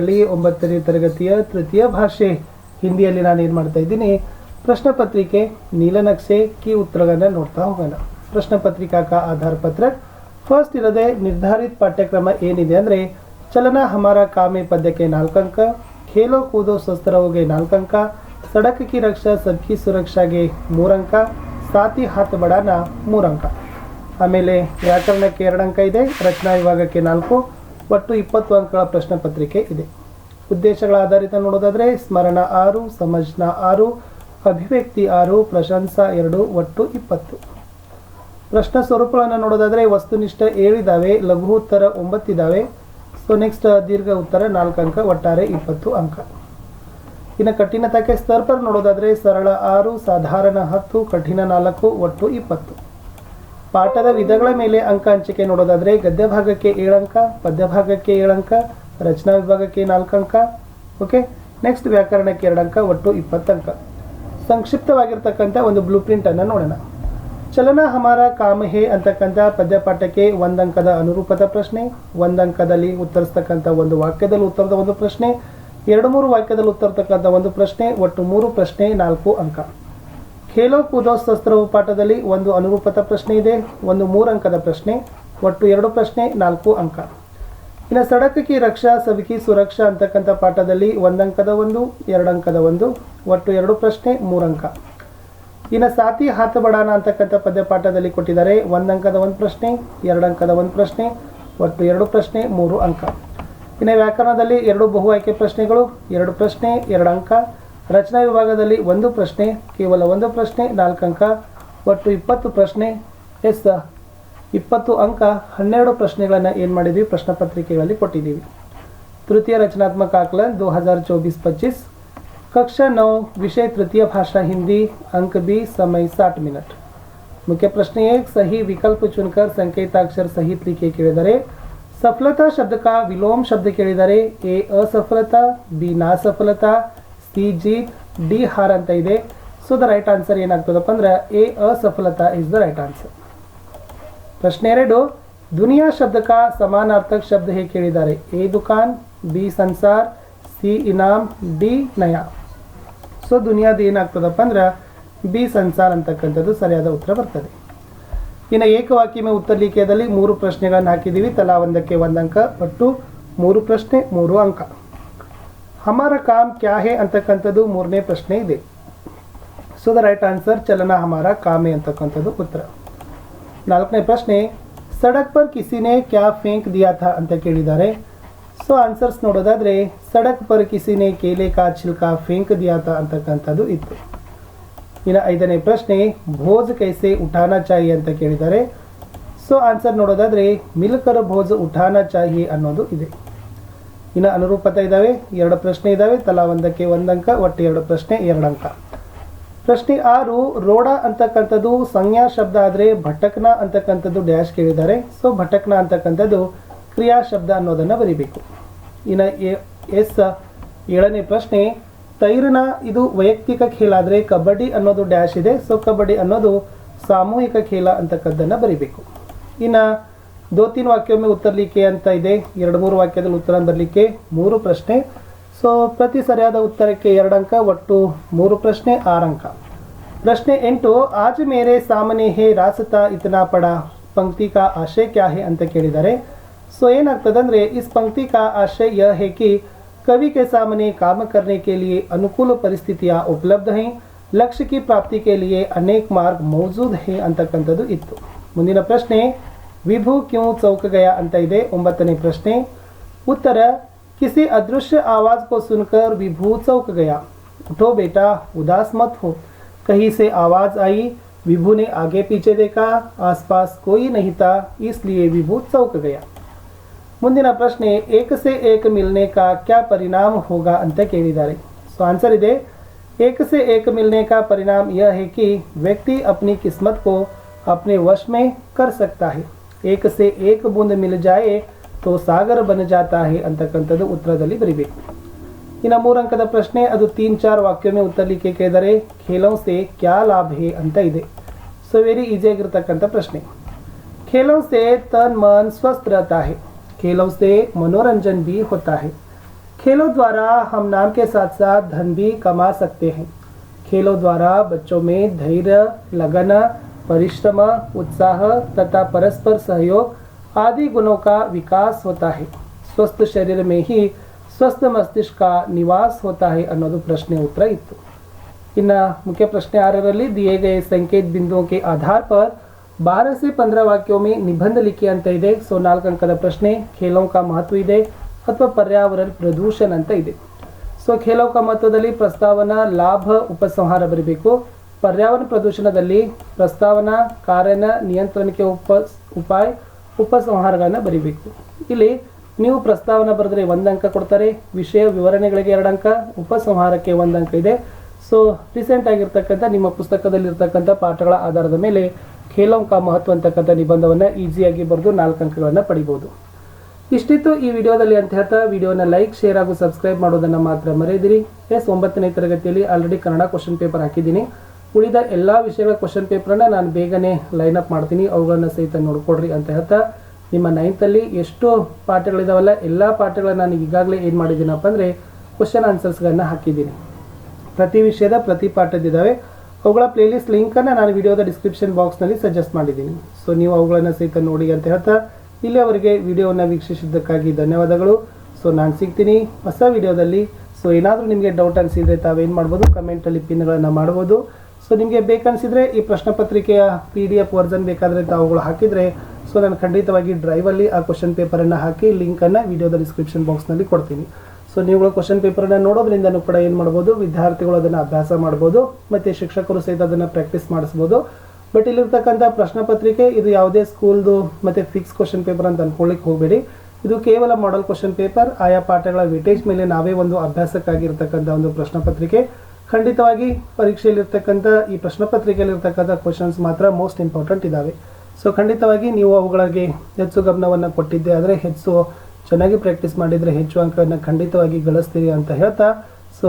ಅಲ್ಲಿ ಒಂಬತ್ತನೇ ತರಗತಿಯ ತೃತೀಯ ಭಾಷೆ. ಹಿಂದಿಯಲ್ಲಿ ನಾನು ಏನು ಮಾಡ್ತಾ ಇದ್ದೀನಿ? ಪ್ರಶ್ನೆ ಪತ್ರಿಕೆ ನೀಲನಕ್ಷೆ ಕಿ ಉತ್ತರಗಳನ್ನು ನೋಡ್ತಾ ಹೋಗೋಣ. ಪ್ರಶ್ನೆ ಪತ್ರಿಕಾ ಕಾ ಆಧಾರ ಪತ್ರ. ಫಸ್ಟ್ ಇರೋದೆ ನಿರ್ಧಾರಿತ ಪಾಠ್ಯಕ್ರಮ ಏನಿದೆ ಅಂದರೆ, ಚಲನ ಹಮಾರ ಕಾಮೆ ಪದ್ಯಕ್ಕೆ ನಾಲ್ಕು ಅಂಕ ಖೇಲೋ ಕೂದೋ ಸ್ವಸ್ಥರವುಗೆ ನಾಲ್ಕು ಅಂಕ ಸಡಕ್ ಕಿ ರಕ್ಷಾ ಸಬ್ಕಿ ಸುರಕ್ಷಾಗೆ ಮೂರಂಕ, ಸಾತಿ ಹಾತ್ ಬಡಾನ ಮೂರಂಕ. ಆಮೇಲೆ ವ್ಯಾಕರಣಕ್ಕೆ ಎರಡು ಅಂಕ ಇದೆ, ರಚನಾ ವಿಭಾಗಕ್ಕೆ ನಾಲ್ಕು ಒಟ್ಟು ಇಪ್ಪತ್ತು ಅಂಕಗಳ ಪ್ರಶ್ನೆ ಪತ್ರಿಕೆ ಇದೆ. ಉದ್ದೇಶಗಳ ಆಧಾರಿತ ನೋಡೋದಾದ್ರೆ ಸ್ಮರಣ ಆರು, ಸಮಜ್ನ ಆರು, ಅಭಿವ್ಯಕ್ತಿ ಆರು, ಪ್ರಶಂಸಾ ಎರಡು, ಒಟ್ಟು ಇಪ್ಪತ್ತು. ಪ್ರಶ್ನೆ ಸ್ವರೂಪಗಳನ್ನು ನೋಡೋದಾದ್ರೆ ವಸ್ತುನಿಷ್ಠ ಏಳಿದಾವೆ ಲಘು ಉತ್ತರ ಒಂಬತ್ತಿದ್ದಾವೆ ಸೊ ನೆಕ್ಸ್ಟ್ ದೀರ್ಘ ಉತ್ತರ ನಾಲ್ಕು ಅಂಕ, ಒಟ್ಟಾರೆ ಇಪ್ಪತ್ತು ಅಂಕ. ಇನ್ನು ಕಠಿಣತಕ್ಕೆ ಸ್ತರ್ಪರ್ ನೋಡೋದಾದ್ರೆ ಸರಳ ಆರು, ಸಾಧಾರಣ ಹತ್ತು, ಕಠಿಣ ನಾಲ್ಕು, ಒಟ್ಟು ಇಪ್ಪತ್ತು. ಪಾಠದ ವಿಧಗಳ ಮೇಲೆ ಅಂಕ ಹಂಚಿಕೆ ನೋಡೋದಾದ್ರೆ ಗದ್ಯ ಭಾಗಕ್ಕೆ ಏಳು ಅಂಕ ಪದ್ಯ ಭಾಗಕ್ಕೆ ಏಳು ಅಂಕ, ರಚನಾ ವಿಭಾಗಕ್ಕೆ ನಾಲ್ಕು ಅಂಕ ಓಕೆ ನೆಕ್ಸ್ಟ್ ವ್ಯಾಕರಣಕ್ಕೆ ಎರಡು ಅಂಕ, ಒಟ್ಟು ಇಪ್ಪತ್ತು ಅಂಕ. ಸಂಕ್ಷಿಪ್ತವಾಗಿರ್ತಕ್ಕಂಥ ಒಂದು ಬ್ಲೂ ಪ್ರಿಂಟ್ ಅನ್ನು ನೋಡೋಣ. ಚಲನ, ಹಮಾರ, ಕಾಮಹೆ ಅಂತಕ್ಕಂಥ ಪದ್ಯ ಪಾಠಕ್ಕೆ ಒಂದು ಅಂಕದ ಅನುರೂಪದ ಪ್ರಶ್ನೆ, ಒಂದು ಅಂಕದಲ್ಲಿ ಉತ್ತರಿಸ್ತಕ್ಕಂಥ ಒಂದು ವಾಕ್ಯದಲ್ಲಿ ಉತ್ತರದ ಒಂದು ಪ್ರಶ್ನೆ, ಎರಡು ಮೂರು ವಾಕ್ಯದಲ್ಲಿ ಉತ್ತರತಕ್ಕಂಥ ಒಂದು ಪ್ರಶ್ನೆ, ಒಟ್ಟು ಮೂರು ಪ್ರಶ್ನೆ, ನಾಲ್ಕು ಅಂಕ. ಖೇಲೋ ಕೂದೋ ಶಸ್ತ್ರವು ಪಾಠದಲ್ಲಿ ಒಂದು ಅನುರೂಪತ ಪ್ರಶ್ನೆ ಇದೆ, ಒಂದು ಮೂರು ಅಂಕದ ಪ್ರಶ್ನೆ, ಒಟ್ಟು ಎರಡು ಪ್ರಶ್ನೆ, ನಾಲ್ಕು ಅಂಕ. ಇನ್ನು ಸಡಕಕ್ಕೆ ರಕ್ಷಾ ಸಬಕಿ ಸುರಕ್ಷಾ ಅಂತಕ್ಕಂಥ ಪಾಠದಲ್ಲಿ ಒಂದು ಅಂಕದ ಒಂದು ಎರಡು ಅಂಕದ ಒಂದು, ಒಟ್ಟು ಎರಡು ಪ್ರಶ್ನೆ ಮೂರು ಅಂಕ ಇನ್ನು ಸಾತಿ ಹಾತ ಬಡಾನ ಅಂತಕ್ಕಂಥ ಪದ್ಯ ಪಾಠದಲ್ಲಿ ಕೊಟ್ಟಿದ್ದಾರೆ ಒಂದು ಅಂಕದ ಒಂದು ಪ್ರಶ್ನೆ ಎರಡು ಅಂಕದ ಒಂದು ಪ್ರಶ್ನೆ, ಒಟ್ಟು ಎರಡು ಪ್ರಶ್ನೆ, ಮೂರು ಅಂಕ. ಇನ್ನು ವ್ಯಾಕರಣದಲ್ಲಿ ಎರಡು ಬಹು ಆಯ್ಕೆ ಪ್ರಶ್ನೆಗಳು, ಎರಡು ಪ್ರಶ್ನೆ, ಎರಡು ಅಂಕ. ರಚನಾ ವಿಭಾಗದಲ್ಲಿ ಒಂದು ಪ್ರಶ್ನೆ ಕೇವಲ ಒಂದು ಪ್ರಶ್ನೆ ನಾಲ್ಕು ಅಂಕ ಒಟ್ಟು ಇಪ್ಪತ್ತು ಪ್ರಶ್ನೆ ಎಸ್ ಇಪ್ಪತ್ತು ಅಂಕ ಹನ್ನೆರಡು ಪ್ರಶ್ನೆಗಳನ್ನು ಏನು ಮಾಡಿದ್ವಿ ಪ್ರಶ್ನೆ ಪತ್ರಿಕೆಗಳಲ್ಲಿ ಕೊಟ್ಟಿದ್ದೀವಿ तृतीय रचनात्मक आकलन 2024-25 कक्षा नौ विषय तृतीय भाषा हिंदी अंक बी समय 60 मिनट मुख्य प्रश्न एक सही विकल्प चुनकर संकेताक्षर सहित लिखे ಕೇಳಿದರೆ ಸಫಲತಾ ಶಬ್ದ का विलोम शब्द ಕೇಳಿದರೆ ಎ ಅಸಫಲತಾ ಬಿ ನಾಸಫಲತಾ ಪಿ ಜಿ ಡಿ ಹಾರ್ ಅಂತ ಇದೆ. ಸೊ ದ ರೈಟ್ ಆನ್ಸರ್ ಏನಾಗ್ತದಪ್ಪ ಅಂದ್ರೆ ಎ ಅಸಫಲತಾ ಇಸ್ ದ ರೈಟ್ ಆನ್ಸರ್ ಪ್ರಶ್ನೆ ಎರಡು, ದುನಿಯಾ ಶಬ್ದಕ ಸಮಾನಾರ್ಥಕ ಶಬ್ದ ಹೇಗೆ ಕೇಳಿದ್ದಾರೆ? ಎ ದುಕಾನ್ ಬಿ ಸಂಸಾರ್ ಸಿ ಇನಾಮ್ ಡಿ ನಯ. ಸೊ ದುನಿಯಾದ ಏನಾಗ್ತದಪ್ಪ ಅಂದ್ರೆ ಬಿ ಸಂಸಾರ್ ಅಂತಕ್ಕಂಥದ್ದು ಸರಿಯಾದ ಉತ್ತರ ಬರ್ತದೆ. ಇನ್ನು ಉತ್ತರ ಉತ್ತರಲಿಕೆಯಲ್ಲಿ ಮೂರು ಪ್ರಶ್ನೆಗಳನ್ನು ಹಾಕಿದ್ದೀವಿ. ತಲಾ ಒಂದಕ್ಕೆ ಒಂದು ಅಂಕ ಒಟ್ಟು ಮೂರು ಪ್ರಶ್ನೆ, ಮೂರು ಅಂಕ. ಹಮಾರ ಕಾಮ್ ಕ್ಯಾ ಹೇ ಅಂತಕ್ಕಂಥದ್ದು ಮೂರನೇ ಪ್ರಶ್ನೆ ಇದೆ. ಸೊ ದ ರೈಟ್ ಆನ್ಸರ್ ಚಲನ ಹಮಾರ ಕಾಮೆ ಅಂತಕ್ಕಂಥದ್ದು ಉತ್ತರ. ನಾಲ್ಕನೇ ಪ್ರಶ್ನೆ, ಸಡಕ್ ಪರ್ ಕಿಸಿನೇ ಕ್ಯಾ ಫೇಂಕ್ ದಿಯಾ ಥಾ ಅಂತ ಕೇಳಿದ್ದಾರೆ. ಸೊ ಆನ್ಸರ್ಸ್ ನೋಡೋದಾದ್ರೆ, ಸಡಕ್ ಪರ್ ಕಿಸಿನೇ ಕೇಲೆ ಕಾ ಚಿಲ್ಕಾ ಫೇಂಕ್ ದಿಯಾ ಥಾ ಅಂತಕ್ಕಂಥದ್ದು ಇತ್ತು. ಇನ್ನು ಐದನೇ ಪ್ರಶ್ನೆ, ಭೋಜ್ ಕೈಸೆ ಉಠಾನ ಚಾಯಿ ಅಂತ ಕೇಳಿದ್ದಾರೆ. ಸೊ ಆನ್ಸರ್ ನೋಡೋದಾದ್ರೆ, ಮಿಲ್ಕರ್ ಭೋಜ್ ಉಠಾನ ಚಾಯಿ ಅನ್ನೋದು ಇದೆ. ಇನ್ನು ಅನುರೂಪತೆ ಇದ್ದಾವೆ ಎರಡು ಪ್ರಶ್ನೆ ಇದ್ದಾವೆ ತಲಾ ಒಂದಕ್ಕೆ ಒಂದಂಕ ಒಟ್ಟು ಎರಡು ಪ್ರಶ್ನೆ ಎರಡು ಅಂಕ. ಪ್ರಶ್ನೆ ಆರು, ರೋಡ ಅಂತಕ್ಕಂಥದ್ದು ಸಂಜ್ಞಾ ಶಬ್ದ ಆದರೆ ಭಟಕ್ನ ಅಂತಕ್ಕಂಥದ್ದು ಡ್ಯಾಶ್ ಕೇಳಿದ್ದಾರೆ. ಸೊ ಭಟಕ್ನ ಅಂತಕ್ಕಂಥದ್ದು ಕ್ರಿಯಾ ಶಬ್ದ ಅನ್ನೋದನ್ನು ಬರಿಬೇಕು. ಇನ್ನು ಎಸ್ ಏಳನೇ ಪ್ರಶ್ನೆ, ತೈರನ ಇದು ವೈಯಕ್ತಿಕ ಖೇಲ ಆದರೆ ಕಬಡ್ಡಿ ಅನ್ನೋದು ಡ್ಯಾಶ್ ಇದೆ. ಸೊ ಕಬಡ್ಡಿ ಅನ್ನೋದು ಸಾಮೂಹಿಕ ಖೇಲ ಅಂತಕ್ಕದ್ದನ್ನು ಬರಿಬೇಕು. ಇನ್ನು ದೋ ತೀನ್ ವಾಕ್ಯೊಮ್ಮೆ ಉತ್ತರಲಿಕ್ಕೆ ಅಂತ ಇದೆ ಎರಡು ಮೂರು ವಾಕ್ಯದಲ್ಲಿ ಉತ್ತರ ಬರಲಿಕ್ಕೆ ಮೂರು ಪ್ರಶ್ನೆ ಸೊ ಪ್ರತಿ ಸರಿಯಾದ ಉತ್ತರಕ್ಕೆ ಎರಡು ಅಂಕ ಒಟ್ಟು ಮೂರು ಪ್ರಶ್ನೆ ಆರು ಅಂಕ ಪ್ರಶ್ನೆ ಎಂಟು ಆಜ್ ಮೇರೆ ಸಾಮನೆ ಹೇ ರಾಸತಾ ಇತನಾ ಪಡ ಪಂಕ್ತಿ ಕಾ ಆಶಯ ಕ್ಯಾ ಹೇ ಅಂತ ಕೇಳಿದ್ದಾರೆ ಸೊ ಏನಾಗ್ತದಂದ್ರೆ ಇಸ್ पंक्ति का आशय यह है कि कवि के सामने काम करने के लिए अनुकूल परिस्थितियां उपलब्ध हैं लक्ष्य की प्राप्ति के लिए अनेक मार्ग मौजूद हैं ಅಂತಕ್ಕಂಥದ್ದು ಇತ್ತು ಮುಂದಿನ ಪ್ರಶ್ನೆ ವಿಭು ಕ್ಯೂ ಚೌಕ ಗಯಾ ಅಂತ ಇದೆ ಒಂಬತ್ತನೇ ಪ್ರಶ್ನೆ ಉತ್ತರ किसी अदृश्य आवाज को सुनकर विभू चौक गया उठो बेटा उदास मत हो कहीं से आवाज आई विभू ने आगे पीछे देखा आसपास कोई नहीं था इसलिए विभू चौक गया ಮುಂದಿನ ಪ್ರಶ್ನೆ ಏಕ ಸೆ ಏಕ ಮಿಲ್ನೆ ಕಾ ಕ್ಯಾ ಪರಿಣಾಮ ಹೋಗಾ ಅಂತ ಕೇಳಿದ್ದಾರೆ ಸೊ ಆನ್ಸರ್ ಇದೆ एक से एक मिलने का परिणाम यह है कि व्यक्ति अपनी किस्मत को अपने वश में कर सकता है एक से एक बूंद मिल जाए तो ಸಾಗರ ಬನ ಜಾತಾ ಹೇ ಅಂತಕ್ಕಂಥದ್ದು ಉತ್ತರದಲ್ಲಿ ಬರಿಬೇಕು ಇನ್ನು ಮೂರಂಕದ ಪ್ರಶ್ನೆ ಅದು ತೀನ್ ಚಾರ್ ವಾಕ್ಯಮೇ ಉತ್ತರಲಿಕ್ಕೆ ಕೇಳಿದರೆ ಖೇಲೋ ಸೆ ಕ್ಯಾ ಲಾಭ ಹೇ ಅಂತ ಇದೆ ಸೊ ವೆರಿ ಈಸಿ ಆಗಿರ್ತಕ್ಕಂಥ ಪ್ರಶ್ನೆ खेलों से तन मन स्वस्थ रहता है खेलों से मनोरंजन भी होता है खेलों द्वारा हम नाम के साथ साथ धन भी कमा सकते हैं खेलों द्वारा बच्चों में धैर्य लगन परिश्रम, उत्साह तथा परस्पर सहयोग आदि गुणों का विकास होता है। स्वस्थ शरीर में ही स्वस्थ मस्तिष्क का निवास होता है, अन्दु प्रश्न उत्तर इत इन मुख्य प्रश्न आर दिए गए संकेत बिंदुओं के आधार पर 12 से 15 वाक्यों में निबंध लिखे अंत इधे सोनाल कंक प्रश्न, खेलों का महत्व इधे अथवा पर्यावरण प्रदूषण अंत इधे सो खेलों का महत्व प्रस्तावना, लाभ, उपसंहार बरबू ಪರ್ಯಾವರಣ ಪ್ರದೂಷಣದಲ್ಲಿ ಪ್ರಸ್ತಾವನಾ ಕಾರಣ ನಿಯಂತ್ರಣಕ್ಕೆ ಉಪ ಉಪಾಯ ಉಪಸಂಹಾರಗಳನ್ನು ಬರೀಬೇಕು. ಇಲ್ಲಿ ನೀವು ಪ್ರಸ್ತಾವನೆ ಬರೆದ್ರೆ ಒಂದು ಅಂಕ ಕೊಡ್ತಾರೆ, ವಿಷಯ ವಿವರಣೆಗಳಿಗೆ ಎರಡು ಅಂಕ, ಉಪಸಂಹಾರಕ್ಕೆ ಒಂದು ಅಂಕ ಇದೆ. ಸೊ ರೀಸೆಂಟ್ ಆಗಿರ್ತಕ್ಕಂಥ ನಿಮ್ಮ ಪುಸ್ತಕದಲ್ಲಿರ್ತಕ್ಕಂಥ ಪಾಠಗಳ ಆಧಾರದ ಮೇಲೆ ಖೇಲೋಂಕ ಮಹತ್ವ ಅಂತಕ್ಕಂಥ ನಿಬಂಧವನ್ನು ಈಸಿಯಾಗಿ ಬರೆದು ನಾಲ್ಕು ಅಂಕಗಳನ್ನು ಪಡಿಬೋದು. ಇಷ್ಟಿತ್ತು ಈ ವಿಡಿಯೋದಲ್ಲಿ ಅಂತ ಹೇಳ್ತಾ, ವಿಡಿಯೋನ ಲೈಕ್, ಶೇರ್ ಹಾಗೂ ಸಬ್ಸ್ಕ್ರೈಬ್ ಮಾಡೋದನ್ನು ಮಾತ್ರ ಮರೆಯದಿರಿ. ಎಸ್, ಒಂಬತ್ತನೇ ತರಗತಿಯಲ್ಲಿ ಆಲ್ರೆಡಿ ಕನ್ನಡ ಕ್ವಶನ್ ಪೇಪರ್ ಹಾಕಿದ್ದೀನಿ. ಉಳಿದ ಎಲ್ಲ ವಿಷಯಗಳ ಕ್ವಶನ್ ಪೇಪರನ್ನ ನಾನು ಬೇಗನೆ ಲೈನ್ ಅಪ್ ಮಾಡ್ತೀನಿ. ಅವುಗಳನ್ನ ಸಹಿತ ನೋಡ್ಕೊಡ್ರಿ ಅಂತ ಹೇಳ್ತಾ ನಿಮ್ಮ ನೈನ್ತಲ್ಲಿ ಎಷ್ಟು ಪಾಠಗಳಿದಾವಲ್ಲ ಎಲ್ಲ ಪಾಠಗಳನ್ನ ನಾನು ಈಗಾಗಲೇ ಏನು ಮಾಡಿದ್ದೀನಪ್ಪ ಅಂದರೆ ಕ್ವಶನ್ ಆನ್ಸರ್ಸ್ಗಳನ್ನ ಹಾಕಿದ್ದೀನಿ. ಪ್ರತಿ ವಿಷಯದ ಪ್ರತಿ ಪಾಠದಿದ್ದಾವೆ. ಅವುಗಳ ಪ್ಲೇಲಿಸ್ಟ್ ಲಿಂಕನ್ನು ನಾನು ವಿಡಿಯೋದ ಡಿಸ್ಕ್ರಿಪ್ಷನ್ ಬಾಕ್ಸ್ನಲ್ಲಿ ಸಜೆಸ್ಟ್ ಮಾಡಿದ್ದೀನಿ. ಸೊ ನೀವು ಅವುಗಳನ್ನು ಸಹಿತ ನೋಡಿ ಅಂತ ಹೇಳ್ತಾ ಇಲ್ಲಿಯವರೆಗೆ ವಿಡಿಯೋವನ್ನು ವೀಕ್ಷಿಸಿದ್ದಕ್ಕಾಗಿ ಧನ್ಯವಾದಗಳು. ಸೊ ನಾನು ಸಿಗ್ತೀನಿ ಹೊಸ ವಿಡಿಯೋದಲ್ಲಿ ಸೊ ಏನಾದರೂ ನಿಮಗೆ ಡೌಟ್ ಅನಿಸಿದರೆ ತಾವೇನು ಮಾಡ್ಬೋದು? ಕಮೆಂಟಲ್ಲಿ ಪಿನ್ಗಳನ್ನು ಮಾಡ್ಬೋದು. ಸೊ ನಿಮಗೆ ಬೇಕನ್ಸಿದ್ರೆ ಈ ಪ್ರಶ್ನೆ ಪತ್ರಿಕೆಯ ಪಿ ಡಿ ಎಫ್ ವರ್ಜನ್ ಬೇಕಾದರೆ ತಾವುಗಳು ಹಾಕಿದರೆ ಸೊ ನಾನು ಖಂಡಿತವಾಗಿ ಡ್ರೈವಲ್ಲಿ ಆ ಕ್ವಶನ್ ಪೇಪರನ್ನು ಹಾಕಿ ಲಿಂಕನ್ನು ವಿಡಿಯೋದ ಡಿಸ್ಕ್ರಿಪ್ಷನ್ ಬಾಕ್ಸ್ನಲ್ಲಿ ಕೊಡ್ತೀನಿ. ಸೊ ನೀವುಗಳು ಕ್ವಶನ್ ಪೇಪರನ್ನು ನೋಡೋದ್ರಿಂದನೂ ಕೂಡ ಏನು ಮಾಡ್ಬೋದು, ವಿದ್ಯಾರ್ಥಿಗಳು ಅದನ್ನು ಅಭ್ಯಾಸ ಮಾಡ್ಬೋದು, ಮತ್ತು ಶಿಕ್ಷಕರು ಸಹಿತ ಅದನ್ನು ಪ್ರಾಕ್ಟೀಸ್ ಮಾಡಿಸ್ಬೋದು. ಬಟ್ ಇಲ್ಲಿರ್ತಕ್ಕಂಥ ಪ್ರಶ್ನೆ ಪತ್ರಿಕೆ, ಇದು ಯಾವುದೇ ಸ್ಕೂಲ್ದು ಮತ್ತು ಫಿಕ್ಸ್ ಕ್ವಶನ್ ಪೇಪರ್ ಅಂತ ಅನ್ಕೊಳ್ಳಿಕ್ಕೆ ಹೋಗಬೇಡಿ. ಇದು ಕೇವಲ ಮಾಡಲ್ ಕ್ವಶನ್ ಪೇಪರ್ ಆಯಾ ಪಾಠಗಳ ವಿಟೇಜ್ ಮೇಲೆ ನಾವೇ ಒಂದು ಅಭ್ಯಾಸಕ್ಕಾಗಿರ್ತಕ್ಕಂಥ ಒಂದು ಪ್ರಶ್ನೆ ಪತ್ರಿಕೆ. ಖಂಡಿತವಾಗಿ ಪರೀಕ್ಷೆಯಲ್ಲಿರ್ತಕ್ಕಂಥ ಈ ಪ್ರಶ್ನೆ ಪತ್ರಿಕೆಯಲ್ಲಿರ್ತಕ್ಕಂಥ ಕ್ವಶನ್ಸ್ ಮಾತ್ರ ಮೋಸ್ಟ್ ಇಂಪಾರ್ಟೆಂಟ್ ಇದ್ದಾವೆ ಸೊ ಖಂಡಿತವಾಗಿ ನೀವು ಅವುಗಳಿಗೆ ಹೆಚ್ಚು ಗಮನವನ್ನು ಕೊಟ್ಟಿದ್ದೆ ಆದರೆ ಹೆಚ್ಚು ಚೆನ್ನಾಗಿ ಪ್ರಾಕ್ಟೀಸ್ ಮಾಡಿದರೆ ಹೆಚ್ಚು ಅಂಕವನ್ನು ಖಂಡಿತವಾಗಿ ಗಳಿಸ್ತೀರಿ ಅಂತ ಹೇಳ್ತಾ ಸೊ